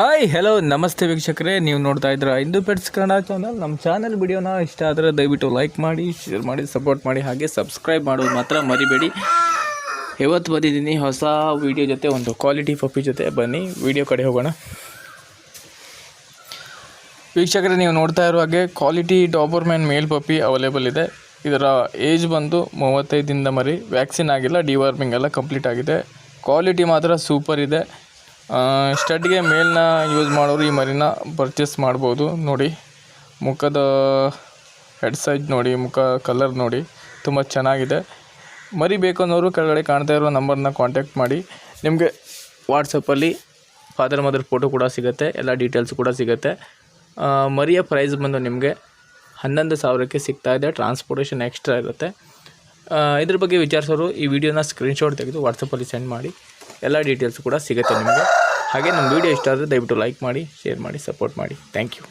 Hi hello ನಮಸ್ತೆ ವೀಕ್ಷಕರೇ. ನೀವು ನೋಡ್ತಾ ಇದ್ದೀರಾ ಇಂದು ಪೆಟ್ಸ್ ಕನ್ನಡ ಚಾನಲ್ ನಮ್ಮ ಚಾನಲ್ ವಿಡಿಯೋನ ಇಷ್ಟ ಆದರೆ ದಯವಿಟ್ಟು ಲೈಕ್ ಮಾಡಿ ಶೇರ್ ಮಾಡಿ ಸಪೋರ್ಟ್ ಮಾಡಿ, ಹಾಗೆ ಸಬ್ಸ್ಕ್ರೈಬ್ ಮಾಡೋದು ಮಾತ್ರ ಮರಿಬೇಡಿ. ಇವತ್ತು ಬಂದಿದ್ದೀನಿ ಹೊಸ ವಿಡಿಯೋ ಜೊತೆ, ಒಂದು ಕ್ವಾಲಿಟಿ ಪಪ್ಪಿ ಜೊತೆ. ಬನ್ನಿ ವಿಡಿಯೋ ಕಡೆ ಹೋಗೋಣ. ವೀಕ್ಷಕರೇ, ನೀವು ನೋಡ್ತಾ ಇರೋ ಹಾಗೆ ಕ್ವಾಲಿಟಿ ಡಾಬರ್ಮ್ಯಾನ್ ಮೇಲ್ ಪಪ್ಪಿ ಅವೈಲೇಬಲ್ ಇದೆ. ಇದರ ಏಜ್ ಬಂದು ಮೂವತ್ತೈದಿಂದ ಮರಿ. ವ್ಯಾಕ್ಸಿನ್ ಆಗಿಲ್ಲ ಡಿವಾರ್ಮಿಂಗ್ ಎಲ್ಲ ಕಂಪ್ಲೀಟ್ ಆಗಿದೆ. ಕ್ವಾಲಿಟಿ ಮಾತ್ರ ಸೂಪರ್ ಇದೆ. ಸ್ಟಡ್ಗೆ ಮೇಲ್ನ ಯೂಸ್ ಮಾಡೋರು ಈ ಮರಿನ ಪರ್ಚೇಸ್ ಮಾಡ್ಬೋದು ನೋಡಿ. ಮುಖದ ಹೆಡ್ ಸೈಜ್ ನೋಡಿ, ಮುಖ ಕಲರ್ ನೋಡಿ. ತುಂಬ ಚೆನ್ನಾಗಿದೆ. ಮರಿ ಬೇಕು ಅನ್ನೋರು ಕೆಳಗಡೆ ಕಾಣ್ತಾ ಇರೋ ನಂಬರ್ನ ಕಾಂಟ್ಯಾಕ್ಟ್ ಮಾಡಿ. ನಿಮಗೆ ವಾಟ್ಸಪ್ಪಲ್ಲಿ ಫಾದರ್ ಮದರ್ ಫೋಟೋ ಕೂಡ ಸಿಗುತ್ತೆ, ಎಲ್ಲ ಡೀಟೇಲ್ಸ್ ಕೂಡ ಸಿಗುತ್ತೆ. ಮರಿಯ ಪ್ರೈಸ್ ಬಂದು ನಿಮಗೆ ಹನ್ನೊಂದು ಸಾವಿರಕ್ಕೆ ಸಿಗ್ತಾ ಇದೆ. ಟ್ರಾನ್ಸ್ಪೋರ್ಟೇಷನ್ ಎಕ್ಸ್ಟ್ರಾ ಇರುತ್ತೆ. ಇದ್ರ ಬಗ್ಗೆ ವಿಚಾರಿಸೋರು ಈ ವಿಡಿಯೋನ ಸ್ಕ್ರೀನ್ಶಾಟ್ ತೆಗೆದು ವಾಟ್ಸಪ್ಪಲ್ಲಿ ಸೆಂಡ್ ಮಾಡಿ. ಎಲ್ಲ ಡೀಟೇಲ್ಸ್ ಕೂಡ ಸಿಗುತ್ತೆ ನಿಮಗೆ. ಹಾಗೆ ನಮ್ಮ ವಿಡಿಯೋ ಇಷ್ಟ ಆದರೆ ದಯವಿಟ್ಟು ಲೈಕ್ ಮಾಡಿ ಶೇರ್ ಮಾಡಿ ಸಪೋರ್ಟ್ ಮಾಡಿ. Thank you